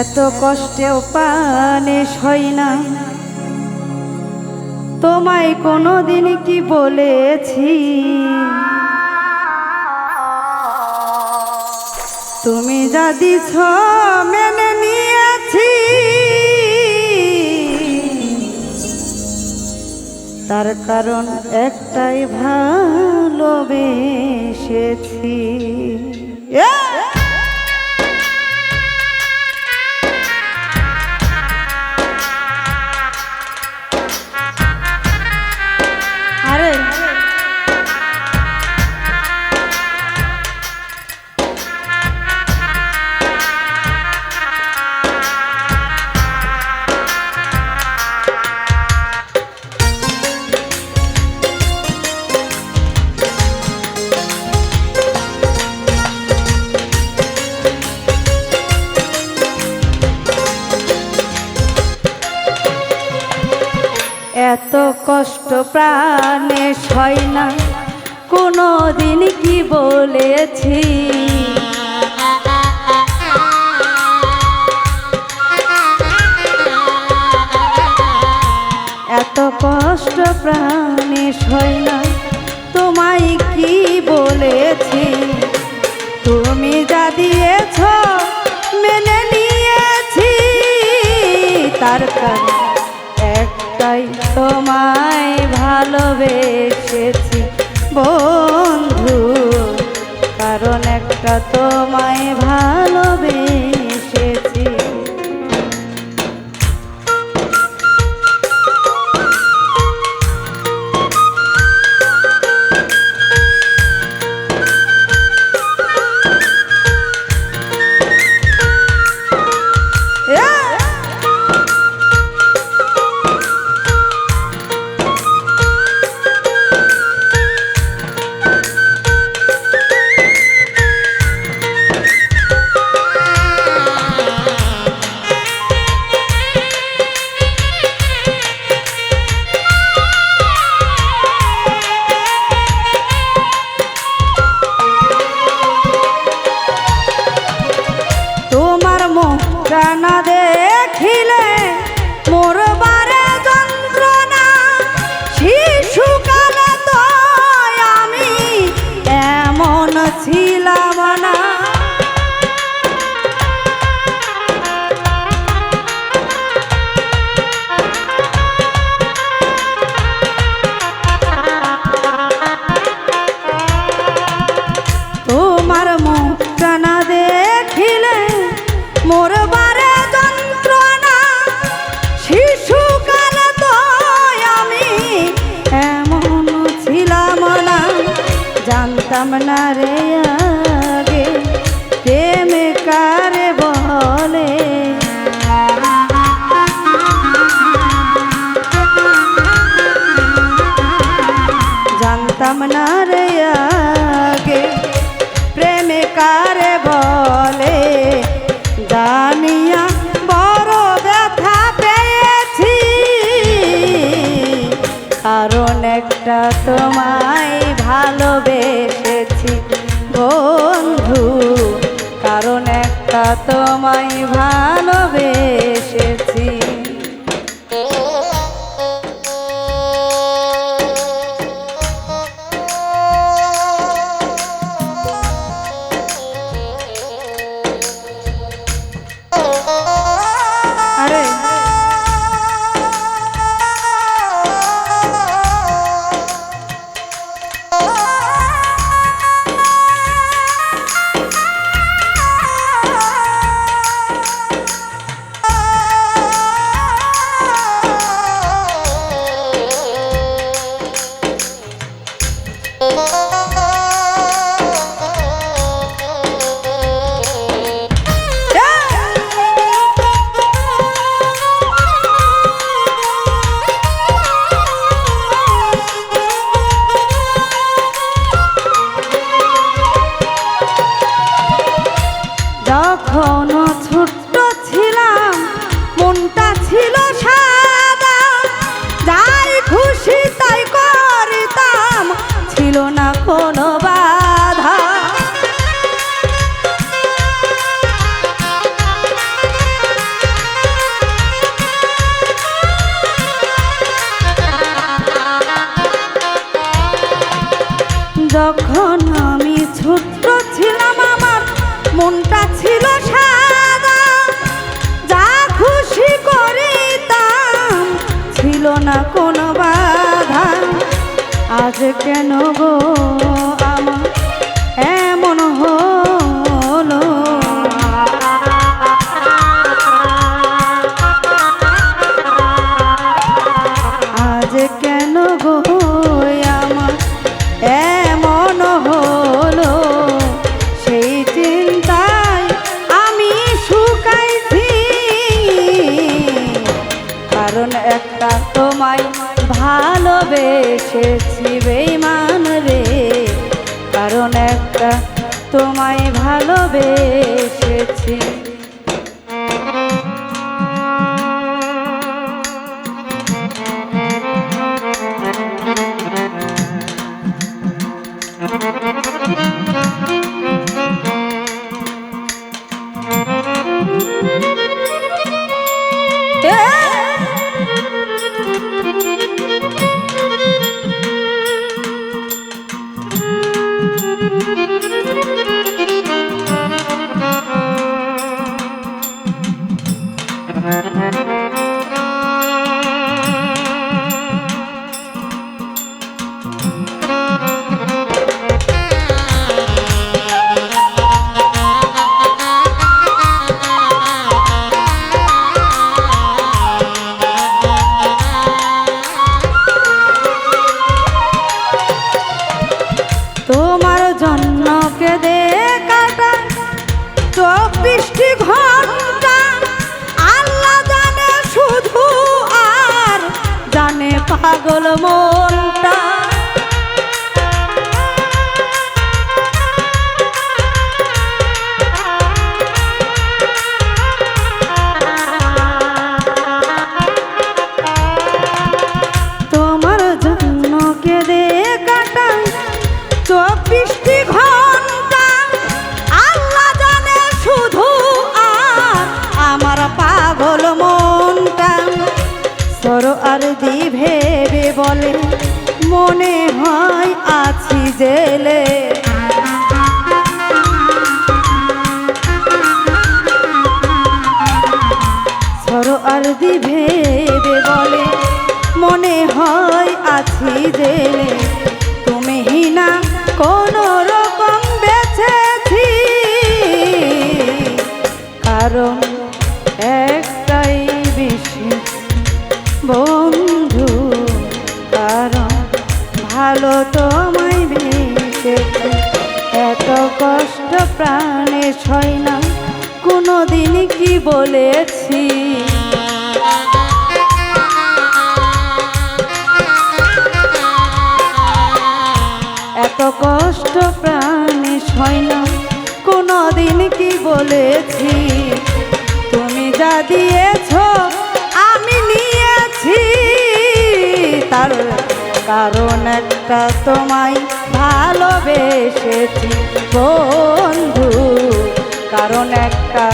এত কষ্টেও পানে সই না। তোমায় কোনো দিন কি বলেছি? তুমি যা দিছ মেনে নিয়েছি। তার কারণ একটাই ভালোবেসেছি। কষ্ট প্রাণে হয় না। কোনো দিন কি বলেছি? এত কষ্ট প্রাণে হয় না। তোমায় কি বলেছি? ভালোবেসেছি। বন্ধু কারণ একটা তোমায় ভালোবেসেছি না রে আগে প্রেমে কারে না কেন গো আমার? এমন হলো। আজ কেন গো আমার? এমন হলো। সেই চিন্তায় আমি শুকাইছি। কারণ একটা তোমায় ভালোবেসেছি। বেইমান রে? কারণ একটা তোমায় ভালোবেসেছি পাগল মনটা। সর আর দি ভেবে বলে, মনে হয় আছি জেলে। সর আর দি ভেবে বলে, মনে হয় আছি জেলে। তুমি হিনা কোন রকম বেছেছি কারণ ভালো তোমায় বেসেছি এত কষ্ট প্রাণে ছয় না কোনো দিন কি বলেছি? এত কষ্ট প্রাণে ছয় না কোনো দিন কি বলেছি? তুমি যা দিয়েছ কারণ একটা তোমায় ভালোবেসেছি বন্ধু। কারণ একটা